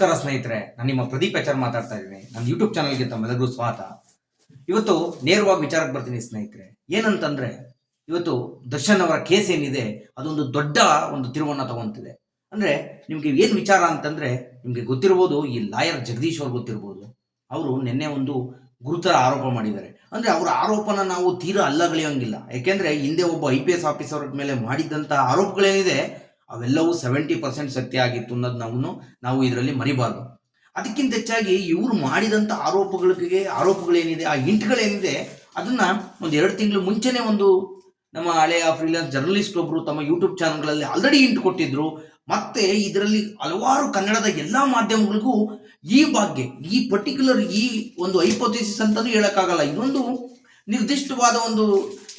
ನಮಸ್ಕಾರ ಸ್ನೇಹಿತರೆ, ನಾನು ನಿಮ್ಮ ಪ್ರದೀಪ್ ಆಚಾರ್ ಮಾತಾಡ್ತಾ ಇದ್ದೀನಿ. ನನ್ನ ಯೂಟ್ಯೂಬ್ ಚಾನಲ್ಗೆ ತಮ್ಮೆಲ್ಲರಿಗೂ ಸ್ವಾಗತ ಇವತ್ತು ನೇರವಾಗಿ ವಿಚಾರಕ್ಕೆ ಬರ್ತೀನಿ ಸ್ನೇಹಿತರೆ. ಏನಂತಂದ್ರೆ, ಇವತ್ತು ದರ್ಶನ್ ಅವರ ಕೇಸ್ ಏನಿದೆ, ಅದೊಂದು ದೊಡ್ಡ ಒಂದು ತಿರುವನ್ನ ತಗೊಂತಿದೆ. ಅಂದ್ರೆ, ನಿಮ್ಗೆ ಏನ್ ವಿಚಾರ ಅಂತಂದ್ರೆ, ನಿಮ್ಗೆ ಗೊತ್ತಿರ್ಬೋದು, ಈ ಲಾಯರ್ ಜಗದೀಶ್ ಅವ್ರು ಗೊತ್ತಿರ್ಬೋದು. ಅವರು ನಿನ್ನೆ ಒಂದು ಗುರುತರ ಆರೋಪ ಮಾಡಿದ್ದಾರೆ. ಅಂದ್ರೆ, ಅವರ ಆರೋಪನ ನಾವು ತೀರಾ ಅಲ್ಲಗಳಿಯಂಗಿಲ್ಲ. ಯಾಕೆಂದ್ರೆ, ಹಿಂದೆ ಒಬ್ಬ ಐ ಪಿ ಎಸ್ ಆಫೀಸರ್ ಮೇಲೆ ಮಾಡಿದಂತ ಆರೋಪಗಳೇನಿದೆ ಅವೆಲ್ಲವೂ ಸೆವೆಂಟಿ ಪರ್ಸೆಂಟ್ ಸತ್ಯ ಆಗಿತ್ತು ಅನ್ನೋದು ನಾವು ನಾವು ಇದರಲ್ಲಿ ಮರಿಬಾರ್ದು. ಅದಕ್ಕಿಂತ ಹೆಚ್ಚಾಗಿ ಇವರು ಮಾಡಿದಂಥ ಆರೋಪಗಳಿಗೆ ಆರೋಪಗಳೇನಿದೆ, ಆ ಇಂಟ್ಗಳೇನಿದೆ ಅದನ್ನು ಒಂದು ಎರಡು ತಿಂಗಳು ಮುಂಚೆನೇ ಒಂದು ನಮ್ಮ ಹಳೆಯ ಫ್ರೀಲಾನ್ಸ್ ಜರ್ನಲಿಸ್ಟ್ ಒಬ್ಬರು ತಮ್ಮ ಯೂಟ್ಯೂಬ್ ಚಾನಲ್ಗಳಲ್ಲಿ ಆಲ್ರೆಡಿ ಇಂಟ್ ಕೊಟ್ಟಿದ್ರು. ಮತ್ತೆ ಇದರಲ್ಲಿ ಹಲವಾರು ಕನ್ನಡದ ಎಲ್ಲ ಮಾಧ್ಯಮಗಳಿಗೂ ಈ ಬಗ್ಗೆ ಈ ಪರ್ಟಿಕ್ಯುಲರ್ ಈ ಒಂದು ಐಪೋಥಿಸಿಸ್ ಅಂತಲೂ ಹೇಳೋಕ್ಕಾಗಲ್ಲ. ಇದೊಂದು ನಿರ್ದಿಷ್ಟವಾದ ಒಂದು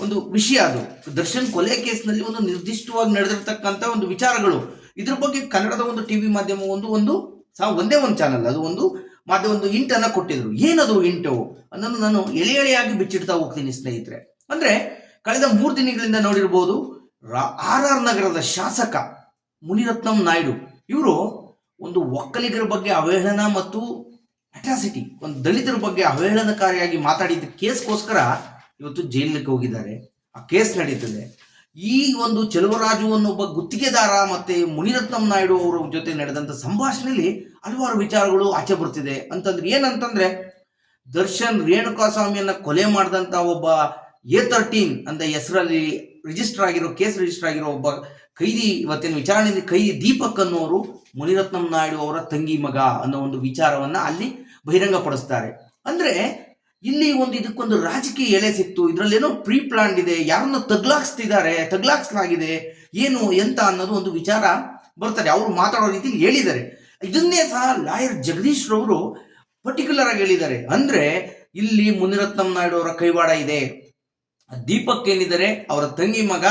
ಒಂದು ವಿಷಯ ಅದು. ದರ್ಶನ್ ಕೊಲೆ ಕೇಸ್ನಲ್ಲಿ ಒಂದು ನಿರ್ದಿಷ್ಟವಾಗಿ ನಡೆದಿರ್ತಕ್ಕಂಥ ಒಂದು ವಿಚಾರಗಳು. ಇದ್ರ ಬಗ್ಗೆ ಕನ್ನಡದ ಒಂದು ಟಿವಿ ಮಾಧ್ಯಮ ಒಂದು ಒಂದು ಸಹ ಒಂದೇ ಒಂದು ಚಾನಲ್ ಅದು ಒಂದು ಮಾಧ್ಯಮ ಒಂದು ಇಂಟ್ ಅನ್ನ ಕೊಟ್ಟಿದ್ರು. ಏನದು ಇಂಟು ಅನ್ನೋದು ನಾನು ಎಳೆ ಎಳೆಯಾಗಿ ಬಿಚ್ಚಿಡ್ತಾ ಹೋಗ್ತೀನಿ, ಸ್ನೇಹಿತರೆ. ಅಂದ್ರೆ, ಕಳೆದ ಮೂರು ದಿನಗಳಿಂದ ನೋಡಿರ್ಬೋದು ಆರ್ ಆರ್ ನಗರದ ಶಾಸಕ ಮುನಿರತ್ನಂ ನಾಯ್ಡು, ಇವರು ಒಂದು ಒಕ್ಕಲಿಗರ ಬಗ್ಗೆ ಅವಹೇಳನ ಮತ್ತು ಅಟ್ರಾಸಿಟಿ ಒಂದು ದಲಿತರ ಬಗ್ಗೆ ಅವಹೇಳನಕಾರಿಯಾಗಿ ಮಾತಾಡಿದ ಕೇಸ್ಗೋಸ್ಕರ ಇವತ್ತು ಜೈಲಿಗೆ ಹೋಗಿದ್ದಾರೆ. ಆ ಕೇಸ್ ನಡೀತದೆ. ಈ ಒಂದು ಚೆಲುವರಾಜು ಒಬ್ಬ ಗುತ್ತಿಗೆದಾರ ಮತ್ತೆ ಮುನಿರತ್ನಂ ನಾಯ್ಡು ಅವರ ಜೊತೆ ನಡೆದಂತ ಸಂಭಾಷಣೆಯಲ್ಲಿ ಹಲವಾರು ವಿಚಾರಗಳು ಆಚೆ ಬರ್ತಿದೆ. ಅಂತಂದ್ರೆ ಏನಂತಂದ್ರೆ, ದರ್ಶನ್ ರೇಣುಕಾಸ್ವಾಮಿಯನ್ನ ಕೊಲೆ ಮಾಡಿದಂತ ಒಬ್ಬ ಎ ತರ್ಟೀನ್ ಅಂತ ಹೆಸರಲ್ಲಿ ರಿಜಿಸ್ಟರ್ ಆಗಿರೋ, ಕೇಸ್ ರಿಜಿಸ್ಟರ್ ಆಗಿರೋ ಒಬ್ಬ ಕೈದಿ, ಇವತ್ತಿನ ವಿಚಾರಣೆಯಲ್ಲಿ ಕೈದಿ ದೀಪಕ್ ಅನ್ನೋರು ಮುನಿರತ್ನಂ ನಾಯ್ಡು ಅವರ ತಂಗಿ ಮಗ ಅನ್ನೋ ಒಂದು ವಿಚಾರವನ್ನ ಅಲ್ಲಿ ಬಹಿರಂಗಪಡಿಸ್ತಾರೆ. ಅಂದ್ರೆ ಇಲ್ಲಿ ಒಂದು ಇದಕ್ಕೊಂದು ರಾಜಕೀಯ ಎಳೆ ಸಿಕ್ತು. ಇದರಲ್ಲೇನೋ ಪ್ರೀ ಪ್ಲಾನ್ ಇದೆ, ಯಾರನ್ನ ತಗ್ಲಾಕ್ಸ್ತಿದ್ದಾರೆ ತಗ್ಲಾಕ್ಸಲಾಗಿದೆ ಏನು ಎಂತ ಅನ್ನೋದು ಒಂದು ವಿಚಾರ ಬರ್ತಾರೆ ಅವರು ಮಾತಾಡೋ ರೀತಿಯಲ್ಲಿ ಹೇಳಿದ್ದಾರೆ. ಇದನ್ನೇ ಸಹ ಲಾಯರ್ ಜಗದೀಶ್ ರವರು ಪರ್ಟಿಕ್ಯುಲರ್ ಆಗಿ ಹೇಳಿದ್ದಾರೆ. ಅಂದ್ರೆ, ಇಲ್ಲಿ ಮುನಿರತ್ನಂ ನಾಯ್ಡು ಅವರ ಕೈವಾಡ ಇದೆ. ದೀಪಕ್ ಏನಿದ್ದಾರೆ, ಅವರ ತಂಗಿ ಮಗ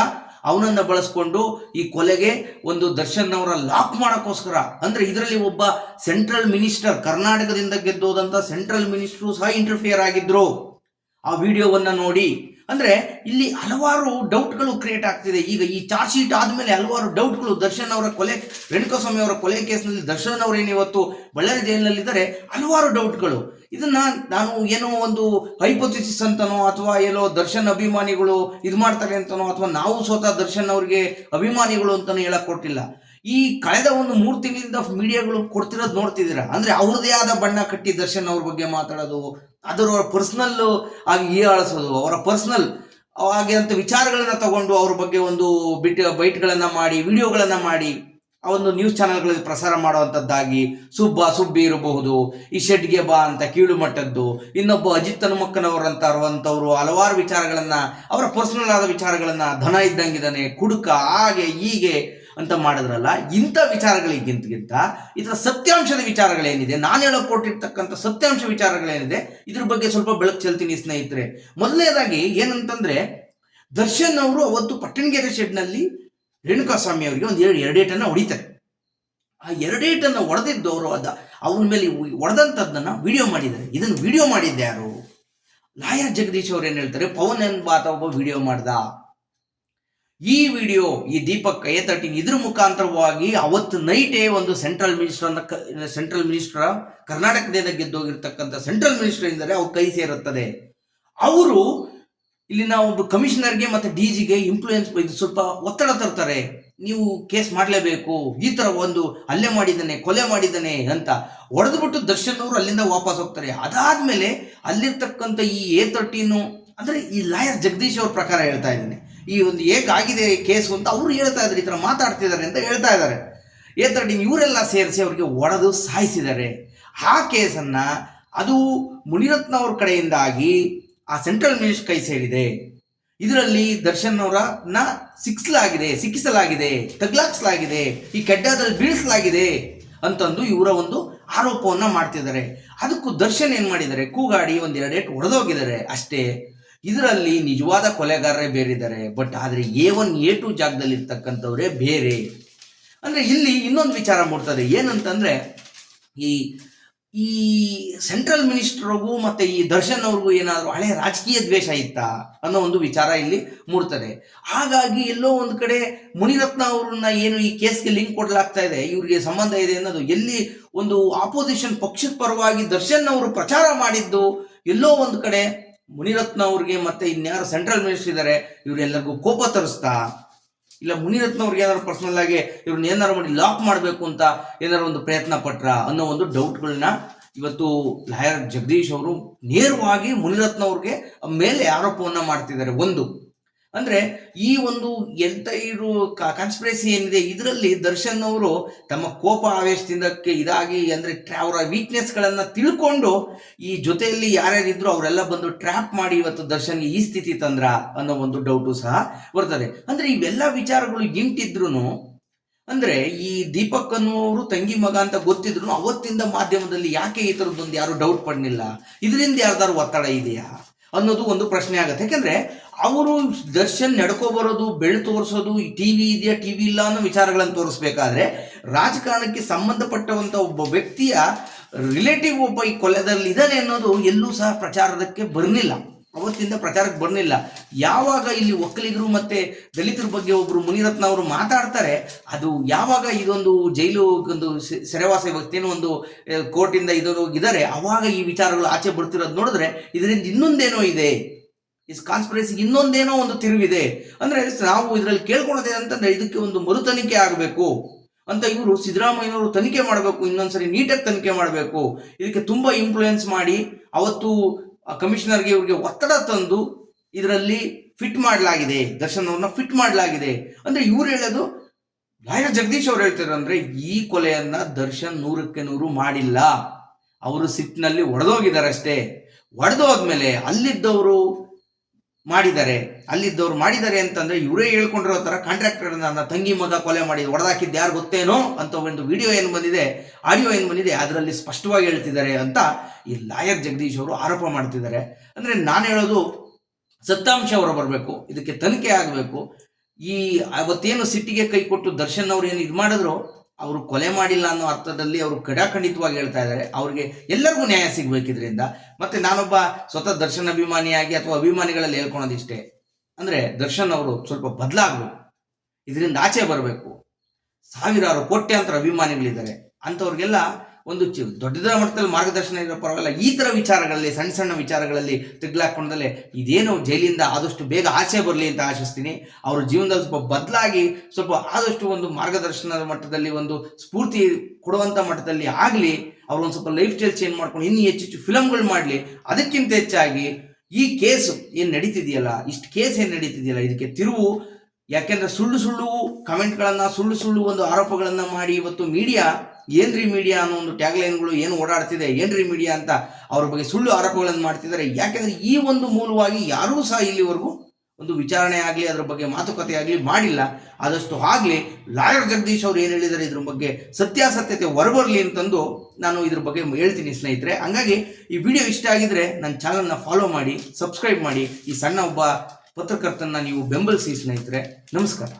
ಅವನನ್ನ ಬಳಸ್ಕೊಂಡು ಈ ಕೊಲೆಗೆ ಒಂದು ದರ್ಶನ್ ಅವರ ಲಾಕ್ ಮಾಡೋಕ್ಕೋಸ್ಕರ, ಅಂದರೆ ಇದರಲ್ಲಿ ಒಬ್ಬ ಸೆಂಟ್ರಲ್ ಮಿನಿಸ್ಟರ್, ಕರ್ನಾಟಕದಿಂದ ಗೆದ್ದೋದಂಥ ಸೆಂಟ್ರಲ್ ಮಿನಿಸ್ಟ್ರು ಸಹ ಇಂಟರ್ಫಿಯರ್ ಆಗಿದ್ರು. ಆ ವಿಡಿಯೋವನ್ನು ನೋಡಿ, ಅಂದರೆ ಇಲ್ಲಿ ಹಲವಾರು ಡೌಟ್ಗಳು ಕ್ರಿಯೇಟ್ ಆಗ್ತಿದೆ. ಈಗ ಈ ಚಾರ್ಜ್ ಶೀಟ್ ಆದಮೇಲೆ ಹಲವಾರು ಡೌಟ್ಗಳು ದರ್ಶನ್ ಅವರ ಕೊಲೆ ರೇಣುಕಾಸ್ವಾಮಿ ಅವರ ಕೊಲೆ ಕೇಸ್ನಲ್ಲಿ ದರ್ಶನ್ ಅವರೇನು ಇವತ್ತು ಬಳ್ಳಾರಿ ಜೈಲಿನಲ್ಲಿದ್ದಾರೆ ಹಲವಾರು ಡೌಟ್ಗಳು. ಇದನ್ನ ನಾನು ಏನೋ ಒಂದು ಹೈಪೋಥಿಸಿಸ್ ಅಂತನೋ ಅಥವಾ ಏನೋ ದರ್ಶನ್ ಅಭಿಮಾನಿಗಳು ಇದು ಮಾಡ್ತಾರೆ ಅಂತನೋ ಅಥವಾ ನಾವು ಸ್ವತಃ ದರ್ಶನ್ ಅವರಿಗೆ ಅಭಿಮಾನಿಗಳು ಅಂತಾನೂ ಹೇಳಕ್ ಕೊಟ್ಟಿಲ್ಲ. ಈ ಕಳೆದ ಒಂದು ಮೂರು ತಿಂಗಳಿಂದ ಮೀಡಿಯಾಗಳು ಕೊಡ್ತಿರೋದು ನೋಡ್ತಿದ್ದೀರಾ? ಅಂದ್ರೆ ಅವ್ರದೇ ಆದ ಬಣ್ಣ ಕಟ್ಟಿ ದರ್ಶನ್ ಅವ್ರ ಬಗ್ಗೆ ಮಾತಾಡೋದು ಅದರ ಪರ್ಸನಲ್ ಆಗಿ ಹೀಯಾಳಿಸೋದು ಅವರ ಪರ್ಸನಲ್ ಹಾಗೆ ಅಂತ ವಿಚಾರಗಳನ್ನ ತಗೊಂಡು ಅವ್ರ ಬಗ್ಗೆ ಒಂದು ಬಿಟ್ ಬೈಟ್ಗಳನ್ನ ಮಾಡಿ ವಿಡಿಯೋಗಳನ್ನ ಮಾಡಿ. ಆ ಒಂದು ನ್ಯೂಸ್ ಚಾನೆಲ್ಗಳಲ್ಲಿ ಪ್ರಸಾರ ಮಾಡುವಂಥದ್ದಾಗಿ ಸುಬ್ಬ ಸುಬ್ಬಿ ಇರಬಹುದು, ಈ ಶೆಡ್ಗೆ ಬಾ ಅಂತ ಕೀಳು ಮಟ್ಟದ್ದು, ಇನ್ನೊಬ್ಬ ಅಜಿತ್ ಹನುಮಕ್ಕನವರಂತ ಇರುವಂಥವ್ರು ಹಲವಾರು ವಿಚಾರಗಳನ್ನ, ಅವರ ಪರ್ಸನಲ್ ಆದ ವಿಚಾರಗಳನ್ನ ಧನ ಇದ್ದಂಗಿದ್ದಾನೆ, ಕುಡುಕ, ಹಾಗೆ, ಹೀಗೆ ಅಂತ ಮಾಡಿದ್ರಲ್ಲ, ಇಂಥ ವಿಚಾರಗಳಿಗಿಂತಗಿಂತ ಇದರ ಸತ್ಯಾಂಶದ ವಿಚಾರಗಳೇನಿದೆ, ನಾನು ಹೇಳೋ ಕೊಟ್ಟಿರ್ತಕ್ಕಂಥ ಸತ್ಯಾಂಶ ವಿಚಾರಗಳೇನಿದೆ, ಇದ್ರ ಬಗ್ಗೆ ಸ್ವಲ್ಪ ಬೆಳಕು ಚೆಲ್ತೀನಿ ಸ್ನೇಹಿತರೆ. ಮೊದಲನೇದಾಗಿ ಏನಂತಂದ್ರೆ, ದರ್ಶನ್ ಅವರು ಅವತ್ತು ಪಟ್ಟಣಗೆರೆ ಶೆಡ್ನಲ್ಲಿ ರೇಣುಕಾಸ್ವಾಮಿ ಅವರಿಗೆ ಒಂದು ಎರಡು ಎರಡೇಟನ್ನು ಹೊಡಿತಾರೆ. ಆ ಎರಡೇಟನ್ನು ಹೊಡೆದಿದ್ದು ಅವರು ಅದ ಅವನ ಮೇಲೆ ಹೊಡೆದಂಥದ್ದನ್ನು ವಿಡಿಯೋ ಮಾಡಿದ್ದಾರೆ. ಇದನ್ನು ವಿಡಿಯೋ ಮಾಡಿದ್ದೆ ಯಾರು? ಲಾಯರ್ ಜಗದೀಶ್ ಅವ್ರು ಏನು ಹೇಳ್ತಾರೆ? ಪವನ್ ಎಂಬಾತ ಒಬ್ಬ ವಿಡಿಯೋ ಮಾಡ್ದ. ಈ ವಿಡಿಯೋ ಈ ದೀಪಕ್ ಕೈ ತರ್ಟೀನ್ ಇದ್ರ ಮುಖಾಂತರವಾಗಿ ಅವತ್ತು ನೈಟೇ ಒಂದು ಸೆಂಟ್ರಲ್ ಮಿನಿಸ್ಟರ್ ಸೆಂಟ್ರಲ್ ಮಿನಿಸ್ಟರ್ ಕರ್ನಾಟಕದಿಂದ ಗೆದ್ದೋಗಿರ್ತಕ್ಕಂಥ ಸೆಂಟ್ರಲ್ ಮಿನಿಸ್ಟರ್ ಎಂದರೆ ಅವ್ರ ಕೈ ಸೇರುತ್ತದೆ. ಅವರು ಇಲ್ಲಿನ ಒಬ್ಬ ಕಮಿಷನರ್ಗೆ ಮತ್ತೆ ಡಿ ಜಿಗೆ ಇನ್ಫ್ಲೂಯೆನ್ಸ್ ಇದು ಸ್ವಲ್ಪ ಒತ್ತಡ ತರ್ತಾರೆ. ನೀವು ಕೇಸ್ ಮಾಡಲೇಬೇಕು, ಈ ಥರ ಒಂದು ಹಲ್ಲೆ ಮಾಡಿದ್ದಾನೆ, ಕೊಲೆ ಮಾಡಿದ್ದಾನೆ ಅಂತ ಹೊಡೆದ್ಬಿಟ್ಟು ದರ್ಶನ್ ಅವರು ಅಲ್ಲಿಂದ ವಾಪಸ್ ಹೋಗ್ತಾರೆ. ಅದಾದ್ಮೇಲೆ ಅಲ್ಲಿರ್ತಕ್ಕಂಥ ಈ ಎ ತರ್ಟೀನು ಅಂದ್ರೆ ಈ ಲಾಯರ್ ಜಗದೀಶ್ ಅವ್ರ ಪ್ರಕಾರ ಹೇಳ್ತಾ ಇದ್ದಾನೆ. ಈ ಒಂದು ಹೇಗಾಗಿದೆ ಕೇಸು ಅಂತ ಅವರು ಹೇಳ್ತಾ ಇದ್ದಾರೆ ಈ ಥರ ಮಾತಾಡ್ತಿದ್ದಾರೆ ಅಂತ ಹೇಳ್ತಾ ಇದ್ದಾರೆ ಎ ತರ್ಟೀನ್ ಇವರೆಲ್ಲ ಸೇರಿಸಿ ಅವರಿಗೆ ಒಡೆದು ಸಾಯಿಸಿದ್ದಾರೆ. ಆ ಕೇಸನ್ನ ಅದು ಮುನಿರತ್ನ ಅವ್ರ ಕಡೆಯಿಂದಾಗಿ ಆ ಸೆಂಟ್ರಲ್ ಮ್ಯೂಸಿಕ್ ಕೈ ಸೇರಿದೆ. ಇದರಲ್ಲಿ ದರ್ಶನ್ ಅವರನ್ನ ಸಿಕ್ಸಲಾಗಿದೆ, ಸಿಕ್ಕಿಸಲಾಗಿದೆ ತಗ್ಲಾಕ್ಸಲಾಗಿದೆ ಈ ಕಡ್ಡಾದಲ್ಲಿ ಬೀಳಿಸಲಾಗಿದೆ ಅಂತಂದು ಇವರ ಒಂದು ಆರೋಪವನ್ನ ಮಾಡ್ತಿದ್ದಾರೆ. ಅದಕ್ಕೂ ದರ್ಶನ್ ಏನು ಮಾಡಿದ್ದಾರೆ? ಕೂಗಾಡಿ ಒಂದ್ ಎರಡೇಟ್ ಹೊಡೆದೋಗಿದ್ದಾರೆ ಅಷ್ಟೇ. ಇದರಲ್ಲಿ ನಿಜವಾದ ಕೊಲೆಗಾರರೇ ಬೇರಿದ್ದಾರೆ. ಬಟ್ ಆದ್ರೆ ಎ ಒನ್ ಎ ಟು ಜಾಗದಲ್ಲಿ ಬೇರೆ. ಅಂದ್ರೆ ಇಲ್ಲಿ ಇನ್ನೊಂದು ವಿಚಾರ ಮೂಡ್ತದೆ. ಏನಂತಂದ್ರೆ ಈ ಈ ಸೆಂಟ್ರಲ್ ಮಿನಿಸ್ಟರ್ಗೂ ಮತ್ತೆ ಈ ದರ್ಶನ್ ಅವ್ರಿಗೂ ಏನಾದರೂ ಹಳೆ ರಾಜಕೀಯ ದ್ವೇಷ ಇತ್ತಾ ಅನ್ನೋ ಒಂದು ವಿಚಾರ ಇಲ್ಲಿ ಮೂಡ್ತದೆ. ಹಾಗಾಗಿ ಎಲ್ಲೋ ಒಂದು ಕಡೆ ಮುನಿರತ್ನ ಅವ್ರನ್ನ ಏನು ಈ ಕೇಸ್ಗೆ ಲಿಂಕ್ ಕೊಡಲಾಗ್ತಾ ಇದೆ, ಇವರಿಗೆ ಸಂಬಂಧ ಇದೆ ಅನ್ನೋದು, ಎಲ್ಲಿ ಒಂದು ಆಪೋಸಿಷನ್ ಪಕ್ಷದ ಪರವಾಗಿ ದರ್ಶನ್ ಅವರು ಪ್ರಚಾರ ಮಾಡಿದ್ದು, ಎಲ್ಲೋ ಒಂದು ಕಡೆ ಮುನಿರತ್ನ ಅವ್ರಿಗೆ ಮತ್ತೆ ಇನ್ಯಾರು ಸೆಂಟ್ರಲ್ ಮಿನಿಸ್ಟರ್ ಇದ್ದಾರೆ ಇವರೆಲ್ಲರಿಗೂ ಕೋಪ ತರಿಸ್ತಾ ಇಲ್ಲ ಮುನಿರತ್ನ ಅವ್ರಿಗೆ ಏನಾದ್ರು ಪರ್ಸನಲ್ ಆಗಿ ಇವ್ರನ್ನ ಏನಾರು ಮಾಡಿ ಲಾಕ್ ಮಾಡಬೇಕು ಅಂತ ಏನಾರು ಒಂದು ಪ್ರಯತ್ನ ಪಟ್ರ ಅನ್ನೋ ಒಂದು ಡೌಟ್ಗಳನ್ನ ಇವತ್ತು ಲಾಯರ್ ಜಗದೀಶ್ ಅವರು ನೇರವಾಗಿ ಮುನಿರತ್ನ ಅವ್ರಿಗೆ ಮೇಲೆ ಆರೋಪವನ್ನ ಮಾಡ್ತಿದ್ದಾರೆ. ಒಂದು ಅಂದ್ರೆ ಈ ಒಂದು ಎಂತ ಇರೋ ಕಾನ್ಸ್ಪಿರಸಿ ಏನಿದೆ, ಇದರಲ್ಲಿ ದರ್ಶನ್ ಅವರು ತಮ್ಮ ಕೋಪ ಆವೇಶದಿಂದ ಇದಾಗಿ ಅಂದ್ರೆ ಅವರ ವೀಕ್ನೆಸ್ ಗಳನ್ನ ತಿಳ್ಕೊಂಡು ಈ ಜೊತೆಯಲ್ಲಿ ಯಾರ್ಯಾರಿದ್ರು ಅವರೆಲ್ಲ ಬಂದು ಟ್ರ್ಯಾಪ್ ಮಾಡಿ ಇವತ್ತು ದರ್ಶನ್ಗೆ ಈ ಸ್ಥಿತಿ ತಂದ್ರ ಅನ್ನೋ ಒಂದು ಡೌಟು ಸಹ ಬರ್ತದೆ. ಅಂದ್ರೆ ಇವೆಲ್ಲ ವಿಚಾರಗಳು ಇಂಟಿದ್ರು ಅಂದ್ರೆ ಈ ದೀಪಕ್ ಅನ್ನುವರು ತಂಗಿ ಮಗ ಅಂತ ಗೊತ್ತಿದ್ರು ಅವತ್ತಿಂದ ಮಾಧ್ಯಮದಲ್ಲಿ ಯಾಕೆ ಈ ತರದ್ದೊಂದು ಯಾರು ಡೌಟ್ ಪಡ್ನಿಲ್ಲ ಇದರಿಂದ ಯಾರ್ದಾರು ಒತ್ತಡ ಇದೆಯಾ? ಅನ್ನೋದು ಒಂದು ಪ್ರಶ್ನೆ ಆಗುತ್ತೆ. ಯಾಕೆಂದ್ರೆ ಅವರು ದರ್ಶನ್ ನಡ್ಕೊ ಬರೋದು ಬೆಳೆ ತೋರಿಸೋದು ಟಿವಿ ಇದೆಯಾ ಟಿ ವಿ ಇಲ್ಲ ಅನ್ನೋ ವಿಚಾರಗಳನ್ನು ತೋರಿಸ್ಬೇಕಾದ್ರೆ ರಾಜಕಾರಣಕ್ಕೆ ಸಂಬಂಧಪಟ್ಟವಂತ ಒಬ್ಬ ವ್ಯಕ್ತಿಯ ರಿಲೇಟಿವ್ ಒಬ್ಬ ಈ ಕೊಲೆದಲ್ಲಿ ಇದ್ದಾನೆ ಅನ್ನೋದು ಎಲ್ಲೂ ಸಹ ಪ್ರಚಾರದಕ್ಕೆ ಬರ್ನಿಲ್ಲ ಅವತ್ತಿಂದ ಪ್ರಚಾರಕ್ಕೆ ಬರಲಿಲ್ಲ. ಯಾವಾಗ ಇಲ್ಲಿ ಒಕ್ಕಲಿಗರು ಮತ್ತೆ ದಲಿತರ ಬಗ್ಗೆ ಒಬ್ರು ಮುನಿರತ್ನ ಅವರು ಮಾತಾಡ್ತಾರೆ, ಅದು ಯಾವಾಗ ಇದೊಂದು ಜೈಲು ಒಂದು ಸೆರೆವಾಸ ವ್ಯಕ್ತಿಯನ್ನು ಒಂದು ಕೋರ್ಟಿಂದ ಇದೊಂದು ಇದ್ದಾರೆ ಅವಾಗ ಈ ವಿಚಾರಗಳು ಆಚೆ ಬರ್ತಿರೋದು ನೋಡಿದ್ರೆ ಇದರಿಂದ ಇನ್ನೊಂದೇನೋ ಇದೆ. ಇಸ್ ಕಾನ್ಸ್ಪಿರಸಿ ಇನ್ನೊಂದೇನೋ ಒಂದು ತಿರುವಿದೆ. ಅಂದ್ರೆ ನಾವು ಇದರಲ್ಲಿ ಕೇಳ್ಕೊಳ್ಳೋದೇ ಅಂತಂದ್ರೆ ಇದಕ್ಕೆ ಒಂದು ಮರು ತನಿಖೆ ಆಗಬೇಕು. ಅಂತ ಇವರು ಸಿದ್ದರಾಮಯ್ಯನವರು ತನಿಖೆ ಮಾಡಬೇಕು, ಇನ್ನೊಂದ್ಸರಿ ನೀಟಾಗಿ ತನಿಖೆ ಮಾಡಬೇಕು. ಇದಕ್ಕೆ ತುಂಬಾ ಇನ್ಫ್ಲೂಯೆನ್ಸ್ ಮಾಡಿ, ಅವತ್ತು ಆ ಕಮಿಷನರ್ಗೆ ಇವರಿಗೆ ಒತ್ತಡ ತಂದು ಇದರಲ್ಲಿ ಫಿಟ್ ಮಾಡಲಾಗಿದೆ ದರ್ಶನ್ ಅವ್ರನ್ನ ಫಿಟ್ ಮಾಡಲಾಗಿದೆ. ಅಂದ್ರೆ ಇವ್ರು ಹೇಳೋದು ಲಾಯರ್ ಜಗದೀಶ್ ಅವ್ರು ಹೇಳ್ತಾರೆ ಅಂದ್ರೆ ಈ ಕೊಲೆಯನ್ನ ದರ್ಶನ್ ನೂರಕ್ಕೆ ನೂರು ಮಾಡಿಲ್ಲ. ಅವರು ಸಿಟ್ಟಿನಲ್ಲಿ ಒಡೆದೋಗಿದ್ದಾರೆ ಅಷ್ಟೇ. ಒಡೆದೋದ್ಮೇಲೆ ಅಲ್ಲಿದ್ದವರು ಮಾಡಿದ್ದಾರೆ ಅಲ್ಲಿದ್ದವ್ರು ಮಾಡಿದ್ದಾರೆ ಅಂತಂದ್ರೆ ಇವರೇ ಹೇಳ್ಕೊಂಡಿರೋ ತರ ಕಾಂಟ್ರಾಕ್ಟರ್ ನನ್ನ ತಂಗಿ ಮಗ ಕೊಲೆ ಮಾಡಿ ಹೊಡೆದಾಕಿದ್ದು ಯಾರು ಗೊತ್ತೇನೋ ಅಂತ ಒಂದು ವಿಡಿಯೋ ಏನು ಬಂದಿದೆ ಆಡಿಯೋ ಏನು ಬಂದಿದೆ, ಅದರಲ್ಲಿ ಸ್ಪಷ್ಟವಾಗಿ ಹೇಳ್ತಿದ್ದಾರೆ ಅಂತ ಈ ಲಾಯರ್ ಜಗದೀಶ್ ಅವರು ಆರೋಪ ಮಾಡ್ತಿದ್ದಾರೆ. ಅಂದ್ರೆ ನಾನು ಹೇಳೋದು ಸತ್ತಾಂಶ ಅವರು ಬರಬೇಕು, ಇದಕ್ಕೆ ತನಿಖೆ ಆಗಬೇಕು. ಈ ಅವತ್ತೇನು ಸಿಟ್ಟಿಗೆ ಕೈ ಕೊಟ್ಟು ದರ್ಶನ್ ಅವ್ರು ಏನು ಇದು ಮಾಡಿದ್ರು ಅವರು ಕೊಲೆ ಮಾಡಿಲ್ಲ ಅನ್ನೋ ಅರ್ಥದಲ್ಲಿ ಅವರು ಖಡಾಖಂಡಿತವಾಗಿ ಹೇಳ್ತಾ ಇದ್ದಾರೆ. ಅವ್ರಿಗೆ ಎಲ್ಲರಿಗೂ ನ್ಯಾಯ ಸಿಗಬೇಕಿದ್ರಿಂದ, ಮತ್ತೆ ನಾನೊಬ್ಬ ಸ್ವತಃ ದರ್ಶನ್ ಅಭಿಮಾನಿಯಾಗಿ ಅಥವಾ ಅಭಿಮಾನಿಗಳಲ್ಲಿ ಹೇಳ್ಕೊಳೋದಿಷ್ಟೇ. ಅಂದ್ರೆ ದರ್ಶನ್ ಅವರು ಸ್ವಲ್ಪ ಬದಲಾಗಬೇಕು. ಇದರಿಂದ ಆಚೆ ಬರಬೇಕು. ಸಾವಿರಾರು ಕೋಟ್ಯಾಂತರ ಅಭಿಮಾನಿಗಳಿದ್ದಾರೆ. ಅಂಥವ್ರಿಗೆಲ್ಲ ಒಂದು ಚಿ ದೊಡ್ಡದರ ಮಟ್ಟದಲ್ಲಿ ಮಾರ್ಗದರ್ಶನ ಇರೋ ಪರವಾಗಿಲ್ಲ. ಈ ಥರ ವಿಚಾರಗಳಲ್ಲಿ, ಸಣ್ಣ ಸಣ್ಣ ವಿಚಾರಗಳಲ್ಲಿ ತೆಗ್ಲಾಕೊಂಡಲ್ಲೇ ಇದೇನು ಜೈಲಿಂದ ಆದಷ್ಟು ಬೇಗ ಆಚೆ ಬರಲಿ ಅಂತ ಆಶಿಸ್ತೀನಿ. ಅವ್ರ ಜೀವನದಲ್ಲಿ ಸ್ವಲ್ಪ ಬದಲಾಗಿ ಸ್ವಲ್ಪ ಆದಷ್ಟು ಒಂದು ಮಾರ್ಗದರ್ಶನದ ಮಟ್ಟದಲ್ಲಿ ಒಂದು ಸ್ಫೂರ್ತಿ ಕೊಡುವಂಥ ಮಟ್ಟದಲ್ಲಿ ಆಗಲಿ, ಅವ್ರು ಒಂದು ಸ್ವಲ್ಪ ಲೈಫ್ ಸ್ಟೈಲ್ ಚೇಂಜ್ ಮಾಡ್ಕೊಂಡು ಇನ್ನೂ ಹೆಚ್ಚು ಹೆಚ್ಚು ಫಿಲಮ್ಗಳು ಮಾಡಲಿ, ಅದಕ್ಕಿಂತ ಹೆಚ್ಚಾಗಿ ಈ ಕೇಸ್ ಏನು ನಡೀತಿದೆಯಲ್ಲ, ಇಷ್ಟು ಕೇಸ್ ಏನು ನಡೀತಿದೆಯಲ್ಲ, ಇದಕ್ಕೆ ತಿರುವು ಯಾಕೆಂದ್ರೆ ಸುಳ್ಳು ಸುಳ್ಳು ಕಮೆಂಟ್ಗಳನ್ನ, ಸುಳ್ಳು ಸುಳ್ಳು ಒಂದು ಆರೋಪಗಳನ್ನ ಮಾಡಿ ಇವತ್ತು ಮೀಡಿಯಾ ಏನ್ರಿ ಮೀಡಿಯಾ ಅನ್ನೋ ಒಂದು ಟ್ಯಾಗ್ಲೈನ್ಗಳು ಏನು ಓಡಾಡ್ತಿದೆ, ಏನ್ರಿ ಮೀಡಿಯಾ ಅಂತ ಅವ್ರ ಬಗ್ಗೆ ಸುಳ್ಳು ಆರೋಪಗಳನ್ನು ಮಾಡ್ತಿದ್ದಾರೆ. ಯಾಕೆಂದ್ರೆ ಈ ಒಂದು ಮೂಲವಾಗಿ ಯಾರೂ ಸಹ ಇಲ್ಲಿವರೆಗೂ ಒಂದು ವಿಚಾರಣೆ ಆಗಲಿ, ಅದ್ರ ಬಗ್ಗೆ ಮಾತುಕತೆ ಆಗಲಿ ಮಾಡಿಲ್ಲ. ಆದಷ್ಟು ಆಗಲಿ ಲಾಯರ್ ಜಗದೀಶ್ ಅವರು ಏನು ಹೇಳಿದ್ದಾರೆ ಇದ್ರ ಬಗ್ಗೆ ಸತ್ಯಾಸತ್ಯತೆ ಹೊರಬರಲಿ ಅಂತಂದು ನಾನು ಇದ್ರ ಬಗ್ಗೆ ಹೇಳ್ತೀನಿ ಸ್ನೇಹಿತರೆ. ಹಂಗಾಗಿ ಈ ವಿಡಿಯೋ ಇಷ್ಟ ಆಗಿದ್ರೆ ನನ್ನ ಚಾನಲ್ನ ಫಾಲೋ ಮಾಡಿ ಸಬ್ಸ್ಕ್ರೈಬ್ ಮಾಡಿ. ಈ ಸಣ್ಣ ಒಬ್ಬ ಪತ್ರಕರ್ತನ ನೀವು ಬೆಂಬಲಿಸಿ ಸ್ನೇಹಿತರೆ ನಮಸ್ಕಾರ.